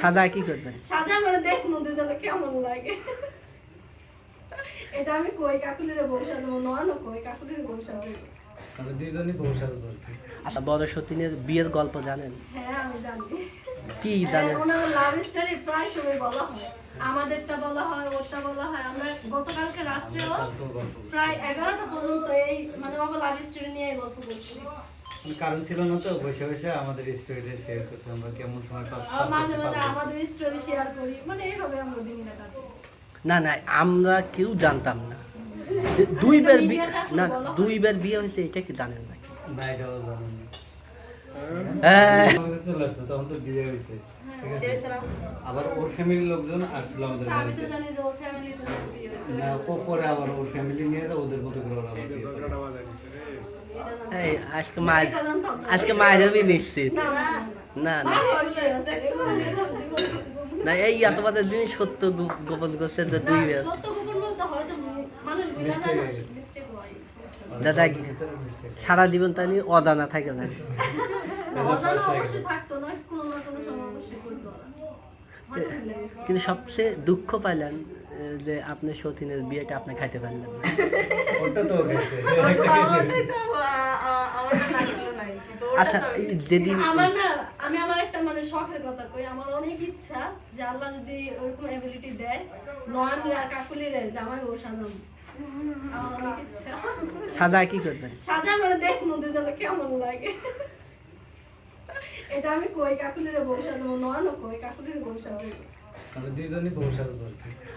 সাজায় কি করবেন? সাজা করে দেখব দুজনে কেমন লাগে। এটা আমি কই কাকুলিরে বউ সাজাবো নয়ন কই কাকুলিরে বউ সাজাবো। আমরা দুইজনই বউ সাজবো আচ্ছা বড় সতীনের বিয়ের গল্প জানেন? হ্যাঁ আমি জানি। কি জানেন? হ্যাঁ, ওনার লাভ স্টোরি প্রায় সময় বলা হয়। আমাদেরটা বলা হয় ওরটা বলা হয়। আমরা গতকালকে রাত্রেও প্রায় এগারোটা পর্যন্ত এই মানে ওকে লাভ স্টোরি নিয়ে গল্প করছি। মানে কারণ ছিল না তো বসে বসে আমাদের স্টোরিটা শেয়ার করছে আমরা কেমন সময় পাস মাঝে মাঝে আমাদের স্টোরি শেয়ার করি মানে এইভাবে আমরা দিনটা কাটাই না না আমরা কেউ জানতাম না। যে দুইবার বি- না দুইবার বিয়ে হয়েছে এটা কি জানেন না বাইরেও জানেন না। হ্যাঁ আমাদের চলে আসছে তখন তো বিয়ে হয়েছে। ঠিক আছে? আবার ওর ফ্যামিলির লোকজন আসছিল আমাদের আমি তো বাড়িতে। জানি যে ওর ফ্যামিলিতে বিয়ে হয়েছে। না পরে আবার ওর ফ্যামিলি নিয়ে তো ওদের মতো করে ওরা আবার বিয়ে করে। এটা জানতাম। এই আজকে মায়ের। আজকে মায়ের হবে নিশ্চিত না, না, না এই এতবাদের জিনিস সত্য গোপন করছে যে হয়ে mistake হয়। দাদা সারা জীবন তাই নিয়ে অজানা থাকে না অজানা অবশ্যই থাকতো না কোনো না কোনো সময় অবশ্যই করতো ওরা। হয়তো ভুলে গেছে। কিন্তু সবচেয়ে দুঃখ পাইলেন যে আপনি সতীনের বিয়েটা আপনি খাইতে পারলেন না তো আচ্ছা যেদিন আমার না আমি আমার একটা মানে শখের কথা কই আমার অনেক ইচ্ছা যে আল্লাহ যদি ওরকম এবিলিটি দেয় নয়ন আর কাকুলিরে জামাই অনেক ইচ্ছা। সাজায় কি করবেন সাজা দেখব দুজনে কেমন লাগে। এটা আমি কই কাকুলিরে বউ সাজাবো নয়ন কই কাকুলিরে বউ সাজাবো।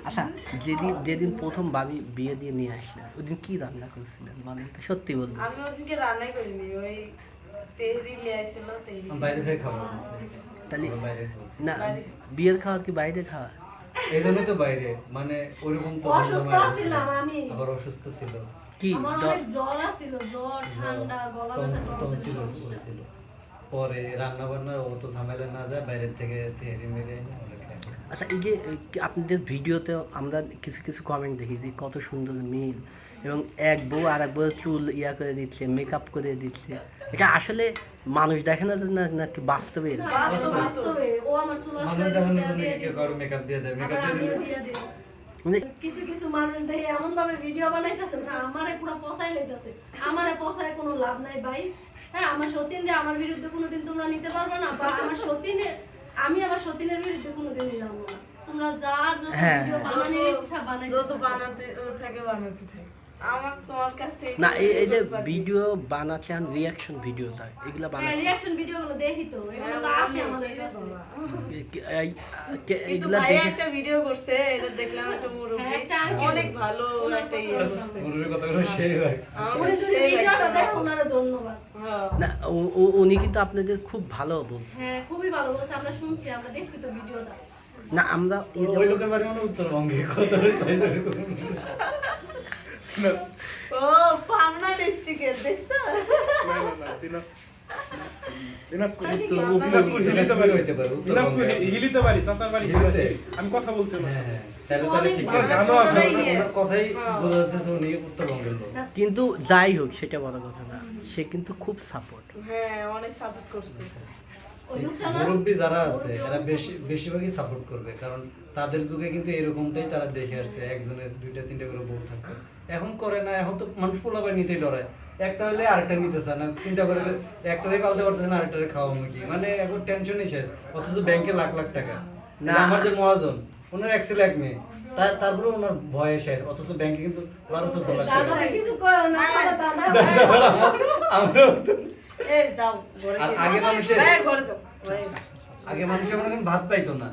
আচ্ছা যেদিন যেদিন প্রথম বাবি বিয়ে দিয়ে নিয়ে আসলেন ওদিন কি রান্না করছিলেন? তো সত্যি বলবেন। আমি ওদিকে রান্নাই করিনি ওই তাহলে না বিয়ের খাওয়ার কি বাইরে খাওয়া এই জন্যই তো বাইরে মানে ওইরকম তো অসুস্থ। ছিলাম আমি। আবার অসুস্থ ছিল কি আমার জ্বর আছিল জ্বর ঠান্ডা গলা ব্যথা টনসিল পরে রান্না বান্না অত ঝামেলা না যায় বাইরের থেকে তেহারি মেরে। আচ্ছা এই যে আপনাদের ভিডিওতে আমরা কিছু কিছু কমেন্ট দেখি যে কত সুন্দর মিল এবং এক বউ আর এক বউ চুল ইয়া করে দিচ্ছে মেকআপ করে দিচ্ছে। এটা আসলে মানুষ দেখে না না নাকি বাস্তবে। মানে কিছু কিছু মানুষ দেখে এমন ভাবে ভিডিও বানাইতেছে না আমারে পুরো পচাই লইতেছে। আমারে পচায় কোনো লাভ নাই ভাই। হ্যাঁ আমার সতীন রে আমার বিরুদ্ধে কোনোদিন তোমরা নিতে পারবে না বা আমার সতীনে আমি আমার সতীনের বিরুদ্ধে কোনোদিন যাব না। তোমরা যার যত হ্যাঁ। ভিডিও বানানোর ইচ্ছা বানাই যত বানাতে থাকে বানাতে থাকে। আমার তোমার কাছ থেকে না এই এই যে ভিডিও বানাচ্ছেন রিয়াকশন ভিডিও দেয় এগুলো হ্যাঁ বানাচ্ছেন। রিয়াকশন ভিডিও দেখি তো এগুলো তো আসে আমাদের কাছে। কি- এই- কে- কিন্তু এগুলা ভাই দেখে একটা ভিডিও করছে এটা দেখলাম একটা হ্যাঁ, মুরব্বি। অনেক ভালো একটা ইয়ে করছে। কথাগুলো সেই লাগে আমার। ধন্যবাদ। হ্যাঁ। না উনি কিন্তু আপনাদের খুব ভালো বলছে। হ্যাঁ খুবই ভালো বলছে আমরা শুনছি আমরা দেখছি তো ভিডিওটা না আমরা ওই লোকের বাড়ি মানে উত্তরবঙ্গে কত ও পাবনা ডিস্ট্রিক্টের দেখছ? দিনাজপুর তো দিনাজপুর হিলিতে বাড়ি হইতে পারে দিনাজপুর হিলিতে চাচার হিলিতে আমি কথা বলছি না। কিন্তু যাই হোক সেটা বড় কথা না। সে কিন্তু খুব সাপোর্ট হ্যাঁ অনেক সাপোর্ট করছে। মুরব্বী যারা আছে এরা বেশি বেশিরভাগই সাপোর্ট করবে কারণ তাদের যুগে কিন্তু এরকমটাই তারা দেখে আসছে একজনের দুইটা তিনটা করে বউ থাকতো। এখন করে না এখন তো মানুষ পোলাবার নিতেই ডরায়। একটা হলে আরেকটা নিতে চায় না চিন্তা করে যে একটারে পালতে পারতেছে না আরেকটারে খাওয়াবো কি? মানে এখন টেনশনই শেষ অথচ ব্যাংকে লাখ লাখ টাকা। না। আমার যে মহাজন ওনার এক ছেলে এক মেয়ে। তার তারপরে ওনার ভয়ে শেষ অথচ ব্যাংকে কিন্তু বারো চোদ্দ লাখ টাকা। দাদা কিছু কয় না দাদা আমরা আগে মানুষের- হ্যাঁ। আগে মানুষের মনে করেন ভাত পাইতো না